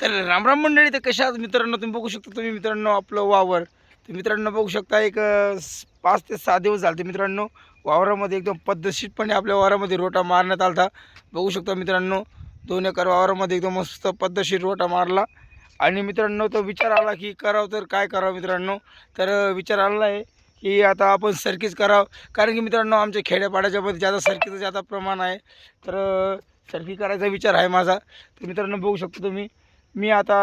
तर रामराम मंडळी तर कशा मित्रांनो? तुम्ही बघू शकता तुम्ही मित्रांनो आपलं वावर. तर मित्रांनो बघू शकता एक पाच ते सहा दिवस झाले मित्रांनो वावरामध्ये एकदम पद्धतशीरपणे आपल्या वावरामध्ये रोटा मारण्यात आलता. बघू शकता मित्रांनो दोन एकर वावरामध्ये एकदम मस्त पद्धतशीर रोटा मारला. आणि मित्रांनो तो विचार आला की करावं तर काय करावं मित्रांनो? तर विचार आला आहे की आता आपण सरकीच करावं. कारण की मित्रांनो आमच्या खेड्यापाड्याच्यामध्ये ज्यादा सरकीचं जादा प्रमाण आहे तर सर्की सरकी करायचा विचार आहे माझा. तर मित्रांनो बघू शकतो तुम्ही मी आता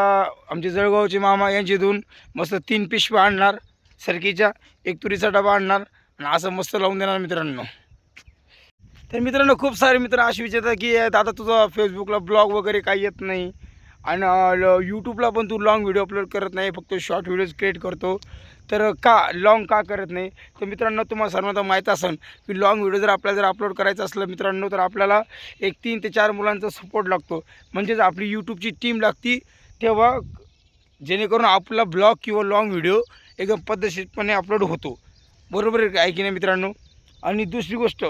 आमचे जळगावचे मामा यांची दोन मस्त तीन पिशव्या आणणार सरकीच्या एक तुरीचा डबा आणणार आणि असं मस्त लावून देणार मित्रांनो. तर मित्रांनो खूप सारे मित्र असे विचारतात की दादा तुझा फेसबुकला ब्लॉग वगैरे काही येत नाही आणि यूट्यूबला पण तू लॉंग व्हिडिओ अपलोड करत नाही फक्त शॉर्ट व्हिडिओज क्रिएट करतो. तर का लॉंग का करत नाही? तर मित्रांनो तुम्हाला सर्वांना माहीत असेल की लॉंग व्हिडिओ जर आपल्याला जर अपलोड करायचं असलं मित्रांनो तर आपल्याला एक तीन ते चार मुलांचा सपोर्ट लागतो. म्हणजेच आपली यूट्यूबची टीम लागती. तेव्हा जेणेकरून आपला ब्लॉग किंवा लॉंग व्हिडिओ एकदम पद्धतशीरपणे अपलोड होतो. बरोबर आहे का? की नाही मित्रांनो? आणि दुसरी गोष्ट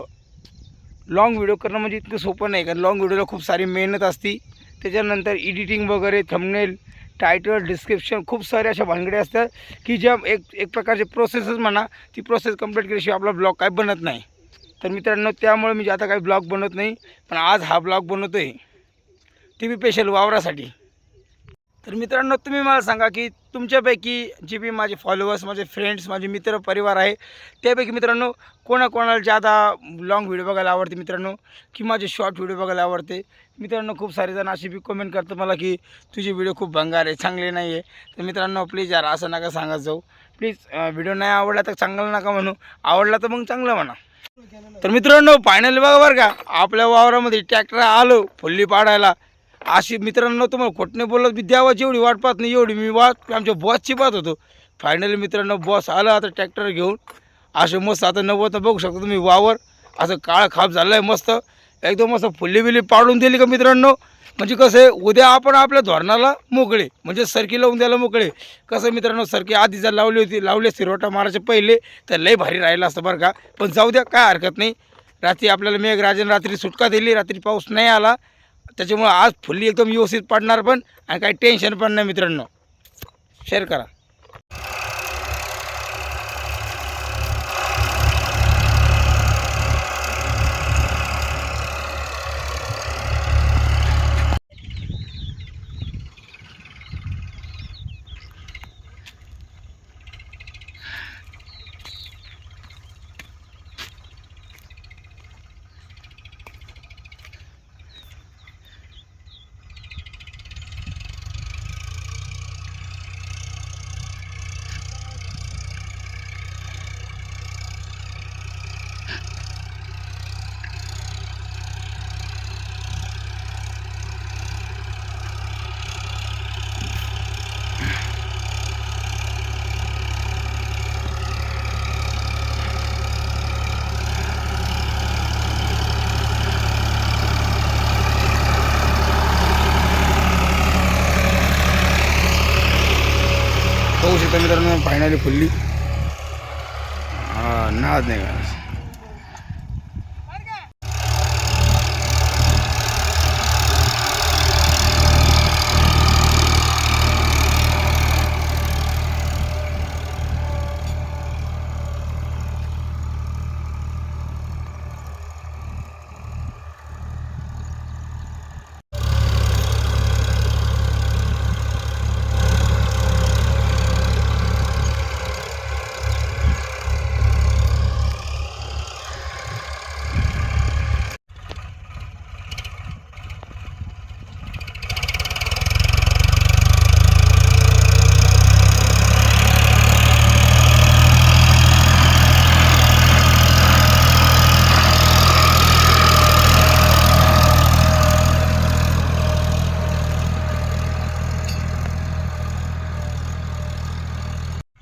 लॉंग व्हिडिओ करणं म्हणजे इतकं सोपं नाही कारण लॉंग व्हिडिओला खूप सारी मेहनत असती. त्याच्यानंतर एडिटिंग वगैरे थंबनेल टायटल डिस्क्रिप्शन खूप साऱ्या अशा भानगड्या असतात की ज्या एक एक प्रकारचे प्रोसेसच म्हणा ती प्रोसेस कंप्लीट केल्याशिवाय आपला ब्लॉग काय बनत नाही. तर मित्रांनो त्यामुळे मी आता काही ब्लॉग बनवत नाही पण आज हा ब्लॉग बनवतो आहे टी व्ही स्पेशल वावरासाठी. तर मित्रांनो तुम्ही मला सांगा की तुमच्यापैकी जे बी माझे फॉलोअर्स माझे फ्रेंड्स माझे मित्र परिवार आहे त्यापैकी मित्रांनो कोणाकोणाला जादा लाँग व्हिडिओ बघायला आवडते मित्रांनो की माझे शॉर्ट व्हिडिओ बघायला आवडते मित्रांनो खूप सारे जण असे बी कमेंट करतात मला की तुझे व्हिडिओ खूप भंगार आहे चांगले नाही आहे तर मित्रांनो प्लीज यार असं नका सांगत जाऊ. प्लीज व्हिडिओ नाही आवडला तर चांगला नका म्हणू. आवडला तर मग चांगलं म्हणा. तर मित्रांनो फायनल बघा बरं का आपल्या वावरामध्ये ट्रॅक्टर आलो फुल्ली पाडायला. अशी मित्रांनो तुम्हाला खोटणे बोलत. मी द्यावा जेवढी वाट पाहत नाही एवढी मी वाट आमच्या बॉसची पाहत होतो. फायनली मित्रांनो बॉस आला आता ट्रॅक्टर घेऊन. असे मस्त आता नव्वद बघू शकता तुम्ही वावर. असं काळ खाप झालं आहे मस्त. एकदम मस्त फुल्ली बिल्ली पाडून दिली का मित्रांनो? म्हणजे कसं आहे उद्या आपण आपल्या धोरणाला मोकळे. म्हणजे सरकी लावून द्यायला मोकळे. कसं मित्रांनो सरकी आधी जर लावली होती लावली सिरोटा मारायचे पहिले तर लय भारी राहिलं असतं बरं का. पण जाऊ द्या काय हरकत नाही. रात्री आपल्याला मेघ मेघराजन रात्री सुटका दिली रात्री पाऊस नाही आला. त्याच्यामुळं आज फुल्ली एकदम व्यवस्थित पडणार पण आणि काही टेन्शन पण नाही मित्रांनो. शेअर करा. बघू शकता मित्रांनो फायनली फुल्ली हा नाद नाही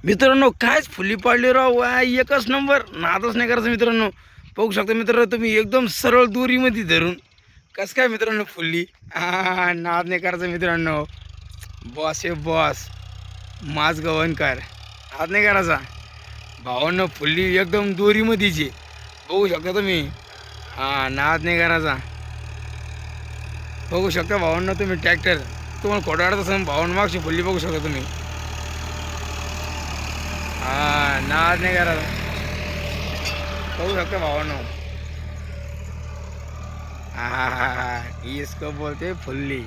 मित्रांनो कायच फुली पाडली राव. वाय एकच नंबर नादच नाही करायचं मित्रांनो. बघू शकता मित्रांनो तुम्ही एकदम सरळ दोरीमध्ये धरून कसं काय मित्रांनो फुल्ली? नाद नाही करायचं मित्रांनो. बॉस आहे बॉस माज गवनकार नाद नाही करायचा. भावांनो फुल्ली एकदम दोरीमध्येची बघू शकता तुम्ही. हां नाद नाही करायचा. बघू शकता भावांना तुम्ही ट्रॅक्टर तुम्हाला खोटं असं असेल मागची फुल्ली बघू शकता तुम्ही हा नाद नाही करा बघू शकता भावानं. हा हा हा हा इसको बोलते फुल्ली.